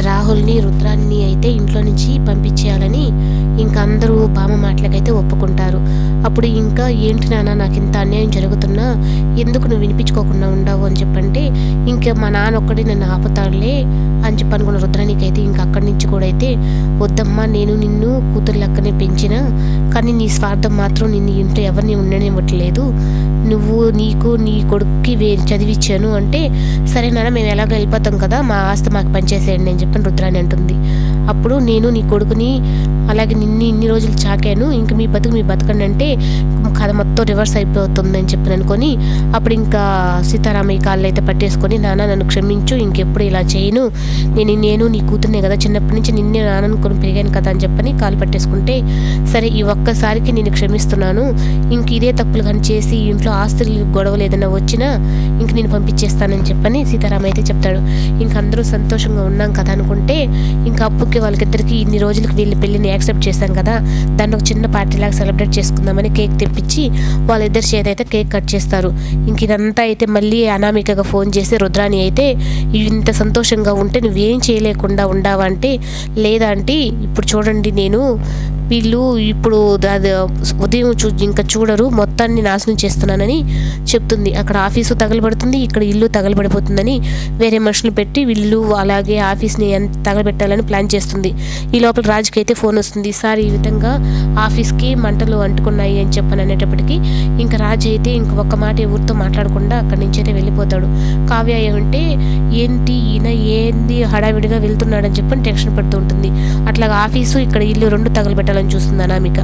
రాహుల్ని రుద్రాన్ని అయితే ఇంట్లో నుంచి పంపించేయాలని ఇంకా అందరూ బామ్మ మాటలకైతే ఒప్పుకుంటారు. అప్పుడు ఇంకా ఏంటి నాన్న నాకు ఇంత అన్యాయం జరుగుతున్నా ఎందుకు నువ్వు వినిపించుకోకుండా ఉండవు అని చెప్పంటే ఇంకా మా నాన్న ఒక్కడే నన్ను ఆపుతాడులే అని చెప్పి అనుకున్న రుద్రానికి అయితే ఇంకా అక్కడి నుంచి కూడా అయితే వద్దమ్మా నేను నిన్ను కూతురు లెక్కనే పెంచిన కానీ నీ స్వార్థం మాత్రం నిన్ను ఇంట్లో ఎవరిని ఉండనివ్వట్లేదు. నువ్వు నీకు నీ కొడుక్కి చదివించాను చదివిచ్చాను అంటే సరే నాన్న మేము ఎలాగో వెళ్ళిపోతాం కదా మా ఆస్తి మాకు పనిచేసేయండి అని చెప్పని రుద్రాని అంటుంది. అప్పుడు నేను నీ కొడుకుని అలాగే నిన్ను ఇన్ని రోజులు చాకాను ఇంక మీ బతుకు మీ బతకండి అంటే కథ మొత్తం రివర్స్ అయిపోతుందని చెప్పి అనుకొని అప్పుడు ఇంకా సీతారామయ్య కాళ్ళు అయితే పట్టేసుకొని నాన్న నన్ను క్షమించు ఇంకెప్పుడు ఇలా చేయను. నేను నేను నీ కూతుర్నే కదా చిన్నప్పటి నుంచి నిన్నే నాననుకొని పెరిగాను కదా అని చెప్పని కాలు పట్టేసుకుంటే సరే ఈ ఒక్కసారికి నేను క్షమిస్తున్నాను. ఇంక ఇదే తప్పులు కానీ చేసి ఇంట్లో ఆస్తులు గొడవలు ఏదైనా వచ్చినా ఇంక నేను పంపించేస్తానని చెప్పని సీతారామ అయితే చెప్తాడు. ఇంక అందరూ సంతోషంగా ఉన్నాం కదా అనుకుంటే ఇంకా అప్పు ఓకే వాళ్ళకిద్దరికి ఇన్ని రోజులకి వీళ్ళ పెళ్ళిని యాక్సెప్ట్ చేశాం కదా దాన్ని ఒక చిన్న పార్టీ లాగా సెలబ్రేట్ చేసుకుందామని కేక్ తెప్పించి వాళ్ళిద్దరి చేత అయితే కేక్ కట్ చేస్తారు. ఇంక ఇదంతా అయితే మళ్ళీ అనామికగా ఫోన్ చేసి రుద్రాని అయితే ఇంత సంతోషంగా ఉంటే నువ్వేం చేయలేకుండా ఉండావంటే లేదా అంటే ఇప్పుడు చూడండి నేను వీళ్ళు ఇప్పుడు అది ఉదయం చూ ఇంకా చూడరు మొత్తాన్ని నాశనం చేస్తున్నానని చెప్తుంది. అక్కడ ఆఫీసు తగలబడుతుంది ఇక్కడ ఇల్లు తగలబడిపోతుందని వేరే మనుషులు పెట్టి వీళ్ళు అలాగే ఆఫీస్ని ఎంత తగలబెట్టాలని ప్లాన్ చేస్తుంది. ఈ లోపల రాజుకి అయితే ఫోన్ వస్తుంది సార్ ఈ విధంగా ఆఫీస్కి మంటలు అంటుకున్నాయి అని చెప్పని అనేటప్పటికీ ఇంకా రాజు అయితే ఇంక ఒక్క మాట ఎవరితో మాట్లాడకుండా అక్కడి నుంచి అయితే వెళ్ళిపోతాడు. కావ్య ఉంటే ఏంటి ఈయన ఏంది హడావిడిగా వెళ్తున్నాడని చెప్పని టెన్షన్ పడుతూ ఉంటుంది. అట్లాగా ఆఫీసు ఇక్కడ ఇల్లు రెండు తగలబెట్టాలని చూస్తుంది అనామిక